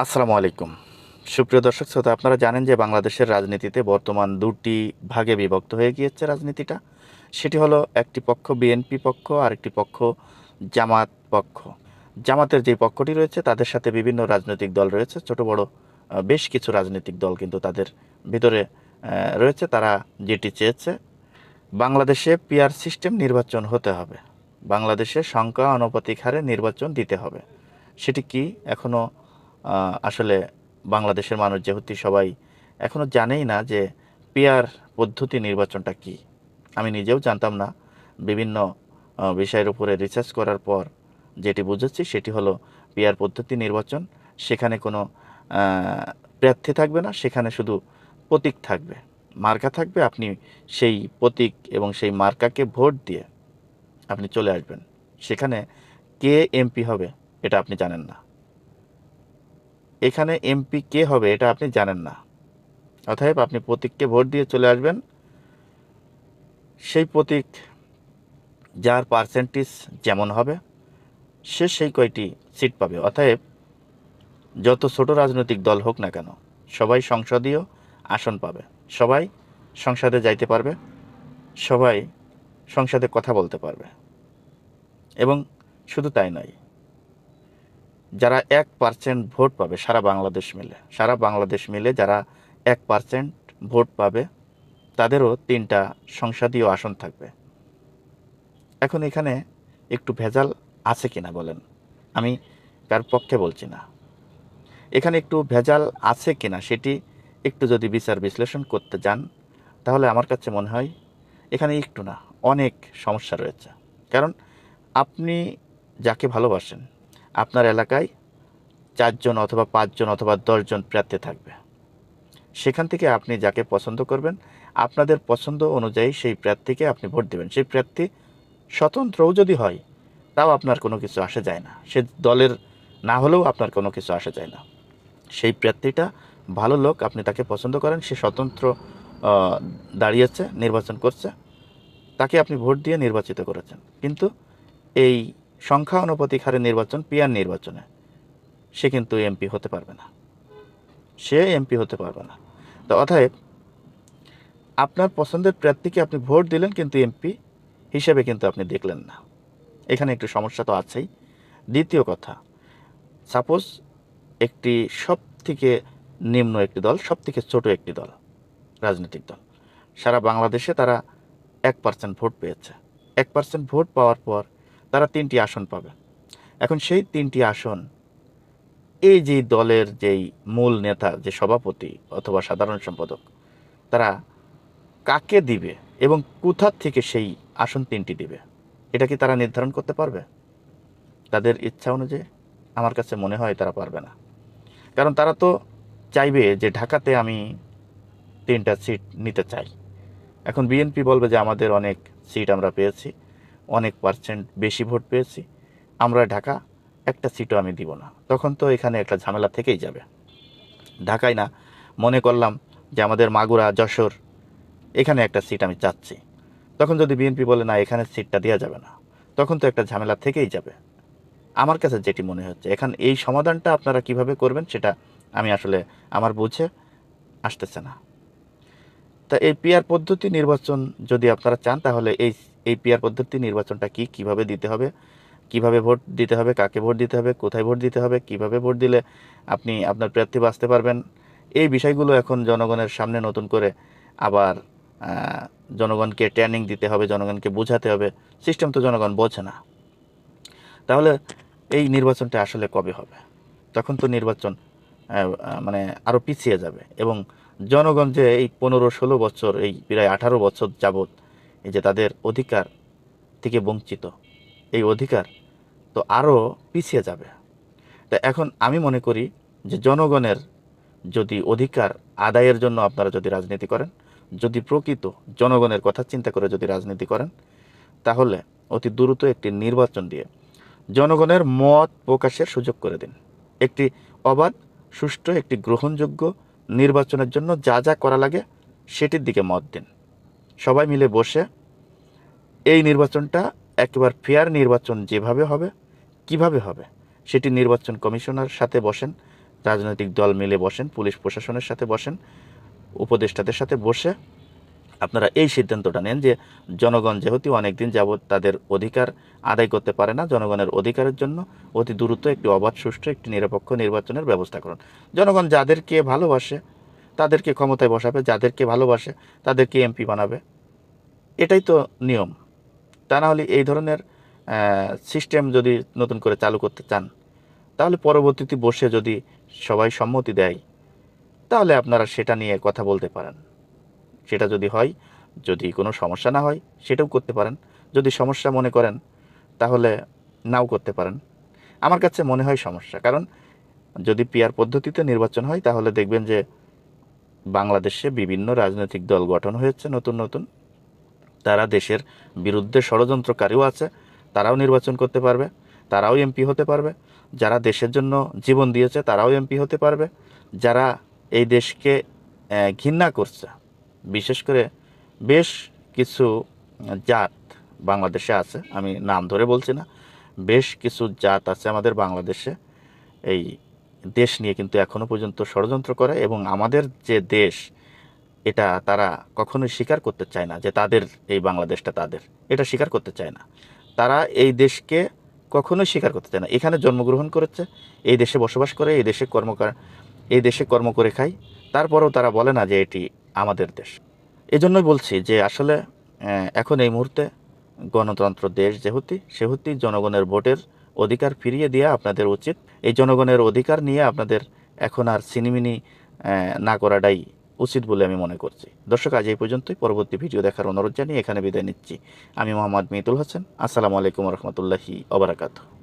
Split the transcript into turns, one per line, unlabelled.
আসসালামু আলাইকুম। সুপ্রিয় দর্শক শ্রোতা, আপনারা জানেন যে বাংলাদেশের রাজনীতিতে বর্তমান দুটি ভাগে বিভক্ত হয়ে গিয়েছে রাজনীতিটা। সেটি হলো একটি পক্ষ বিএনপি পক্ষ আর একটি পক্ষ জামাত পক্ষ। জামাতের যে পক্ষটি রয়েছে, তাদের সাথে বিভিন্ন রাজনৈতিক দল রয়েছে। ছোট, বড় বেশ কিছু রাজনৈতিক দল কিন্তু তাদের ভিতরে রয়েছে। তারা যেটি চেয়েছে, বাংলাদেশে পিয়ার সিস্টেম নির্বাচন হতে হবে। বাংলাদেশে সংখ্যা, আনুপাতিক হারে নির্বাচন দিতে হবে। সেটি কি এখনও আসলে বাংলাদেশের মানুষ যেহেতু সবাই এখনও জানেই না যে পিয়ার পদ্ধতি নির্বাচনটা কি। আমি নিজেও জানতাম না। বিভিন্ন বিষয়ের উপরে রিসার্চ করার পর যেটি বুঝেছি সেটি হলো পিয়ার পদ্ধতি নির্বাচন। সেখানে কোনো প্রার্থী থাকবে না, সেখানে শুধু প্রতীক থাকবে। মার্কা থাকবে, আপনি সেই প্রতীক এবং সেই মার্কাকে ভোট দিয়ে আপনি চলে আসবেন। সেখানে কে এমপি হবে, এটা আপনি জানেন না। এখানে এমপি কে হবে এটা আপনি জানেন না। অতএব আপনি প্রতীককে ভোট দিয়ে চলে আসবেন। সেই প্রতীক, যার পার্সেন্টেজ যেমন হবে, সে সেই কয়টি সিট পাবে। অতএব যত ছোট রাজনৈতিক দল হোক না কেন, সবাই সংসদীয় আসন পাবে। সবাই সংসদে যাইতে পারবে। সবাই সংসদে কথা বলতে পারবে। এবং শুধু তাই নয় যারা এক পার্সেন্ট ভোট পাবে সারা বাংলাদেশ মিলে, সারা বাংলাদেশ মিলে যারা এক পার্সেন্ট ভোট পাবে, তাদেরও তিনটা সংসদীয় আসন থাকবে। এখন এখানে একটু ভেজাল আছে কিনা বলেন? আমি কার পক্ষে বলছি না। এখানে একটু ভেজাল আছে কিনা সেটি একটু যদি বিচার বিশ্লেষণ করতে যান, তাহলে আমার কাছে মনে হয় এখানে একটু না, অনেক সমস্যা রয়েছে। কারণ আপনি যাকে ভালোবাসেন আপনার এলাকায় চারজন অথবা পাঁচজন অথবা দশজন প্রার্থী থাকবে। সেখান থেকে আপনি যাকে পছন্দ করবেন, আপনাদের পছন্দ অনুযায়ী সেই প্রার্থীকে আপনি ভোট দেবেন। সেই প্রার্থী স্বতন্ত্রও যদি হয়, তাও আপনার কোনো কিছু আসে যায় না। সে দলের না হলেও আপনার কোনো কিছু আসে যায় না। সেই প্রার্থীটা ভালো লোক, আপনি তাকে পছন্দ করেন, সে স্বতন্ত্র দাঁড়িয়েছে, নির্বাচন করছে, তাকে আপনি ভোট দিয়ে নির্বাচিত করেছেন। কিন্তু এই সংখ্যা অনুপাতিক হারে নির্বাচন, পিয়ার নির্বাচনে। সে কিন্তু এমপি হতে পারবে না। সে এমপি হতে পারবে না। তো অতএব, আপনার পছন্দের প্রার্থীকে আপনি ভোট দিলেন কিন্তু এমপি হিসেবে কিন্তু আপনি দেখলেন না। এখানে একটু সমস্যা তো আছেই। দ্বিতীয় কথা, সাপোজ একটি সব থেকে নিম্ন একটি দল সব থেকে ছোট একটি দল, রাজনৈতিক দল, সারা বাংলাদেশে তারা এক পার্সেন্ট ভোট পেয়েছে। এক পার্সেন্ট ভোট পাওয়ার পর তারা তিনটি আসন পাবে। এখন সেই তিনটি আসন, এই যে দলের যেই মূল নেতা, যে সভাপতি অথবা সাধারণ সম্পাদক, তারা কাকে দিবে এবং কোথার থেকে সেই আসন তিনটি দিবে, এটা কি তারা নির্ধারণ করতে পারবে? তাদের ইচ্ছা অনুযায়ী আমার কাছে মনে হয় তারা পারবে না। কারণ তারা তো চাইবে যে ঢাকাতে আমি তিনটা সিট নিতে চাই। এখন বিএনপি বলবে যে আমাদের অনেক সিট আমরা পেয়েছি। অনেক পার্সেন্ট বেশি ভোট পেয়েছি। আমরা ঢাকা, একটা সিটও আমি দিব না। তখন তো এখানে একটা ঝামেলা থেকেই যাবে। ঢাকায় না, মনে করলাম যে আমাদের মাগুরা, যশোর, এখানে একটা সিট আমি চাচ্ছি। তখন যদি বিএনপি বলে, না, এখানে সিটটা দেওয়া যাবে না, তখন তো একটা ঝামেলা থেকেই যাবে। আমার কাছে যেটি মনে হচ্ছে, এখন এই সমাধানটা আপনারা কীভাবে করবেন সেটা আমি আসলে, আমার বুঝে আসতেছে না। তা এই পিয়ার পদ্ধতি নির্বাচন যদি আপনারা চান, তাহলে এই এই পিয়ার পদ্ধতি, নির্বাচনটা কি, কীভাবে দিতে হবে, কীভাবে ভোট দিতে হবে, কাকে ভোট দিতে হবে, কোথায় ভোট দিতে হবে, কীভাবে ভোট দিলে আপনি আপনার প্রার্থী বাঁচতে পারবেন, এই বিষয়গুলো এখন জনগণের সামনে নতুন করে আবার জনগণকে ট্রেনিং দিতে হবে, জনগণকে বোঝাতে হবে, সিস্টেম তো জনগণ বোঝে না। তাহলে এই নির্বাচনটা আসলে কবে হবে? তখন তো নির্বাচন মানে আরও পিছিয়ে যাবে এবং জনগণ যে এই পনেরো ষোলো বছর, এই প্রায় আঠারো বছর যাবৎ এই যে তাদের অধিকার থেকে বঞ্চিত। এই অধিকার তো আরও পিছিয়ে যাবে। তা এখন আমি মনে করি যে জনগণের যদি অধিকার আদায়ের জন্য আপনারা যদি রাজনীতি করেন, যদি প্রকৃত জনগণের কথা চিন্তা করে যদি রাজনীতি করেন, তাহলে অতি দ্রুত একটি নির্বাচন দিয়ে জনগণের মত প্রকাশের সুযোগ করে দিন। একটি অবাধ, সুষ্ঠু, একটি গ্রহণযোগ্য নির্বাচনের জন্য যা যা করা লাগে, সেটির দিকে মত দিন। সবাই মিলে বসে এই নির্বাচনটা একেবারে ফেয়ার নির্বাচন যেভাবে হবে, কীভাবে হবে, সেটি নির্বাচন কমিশনার সাথে বসেন, রাজনৈতিক দল মিলে বসেন, পুলিশ প্রশাসনের সাথে বসেন, উপদেষ্টাদের সাথে বসে আপনারা এই সিদ্ধান্তটা নেন যে জনগণ যেহেতু অনেকদিন যাবৎ তাদের অধিকার আদায় করতে পারে না, জনগণের অধিকারের জন্য অতি দ্রুত একটি অবাধ, সুষ্ঠু একটি নিরপেক্ষ নির্বাচনের ব্যবস্থা করুন। জনগণ যাদেরকে ভালোবাসে তাদেরকে ক্ষমতায় বসাবে, যাদেরকে ভালোবাসে তাদেরকে এমপি বানাবে। এটাই তো নিয়ম। তা না হলে এই ধরনের সিস্টেম যদি নতুন করে চালু করতে চান, তাহলে পরবর্তীতে বসে যদি সবাই সম্মতি দেয়, তাহলে আপনারা সেটা নিয়ে কথা বলতে পারেন। সেটা যদি হয়, যদি কোনো সমস্যা না হয়, সেটাও করতে পারেন। যদি সমস্যা মনে করেন, তাহলে নাও করতে পারেন। আমার কাছে মনে হয় সমস্যা, কারণ যদি পিয়ার পদ্ধতিতে নির্বাচন হয়, তাহলে দেখবেন যে বাংলাদেশে বিভিন্ন রাজনৈতিক দল গঠন হয়েছে, নতুন নতুন। তারা দেশের বিরুদ্ধে ষড়যন্ত্রকারীও আছে, তারাও নির্বাচন করতে পারবে, তারাও এমপি হতে পারবে। যারা দেশের জন্য জীবন দিয়েছে, তারাও এমপি হতে পারবে। যারা এই দেশকে ঘৃণা করছে, বিশেষ করে বেশ কিছু জাত বাংলাদেশে আছে, আমি নাম ধরে বলছি না, বেশ কিছু জাত আছে আমাদের বাংলাদেশে। এই দেশ নিয়ে কিন্তু এখনও পর্যন্ত ষড়যন্ত্র করে এবং আমাদের যে দেশ, এটা তারা কখনোই স্বীকার করতে চায় না যে তাদের এই বাংলাদেশটা তাদের। এটা স্বীকার করতে চায় না। তারা এই দেশকে কখনোই স্বীকার করতে চায় না। এখানে জন্মগ্রহণ করেছে, এই দেশে বসবাস করে, এই দেশে কর্মকার এই দেশে কর্ম করে খায়। তারপরেও তারা বলে না যে এটি আমাদের দেশ। এজন্যই বলছি যে আসলে এখন এই মুহূর্তে গণতন্ত্র দেশ যেহেতু, সেহেতু জনগণের ভোটের অধিকার ফিরিয়ে দেওয়া আপনাদের উচিত। এই জনগণের অধিকার নিয়ে আপনাদের এখন আর সিনিমিনি না করাটাই উচিত বলে আমি মনে করছি। দর্শক, আজ এই পর্যন্তই। পরবর্তী ভিডিও দেখার অনুরোধ জানিয়ে এখানে বিদায় নিচ্ছি। আমি মোহাম্মদ মিতুল হোসেন। আসসালামু আলাইকুম রহমতুল্লাহি ওবরাকাতু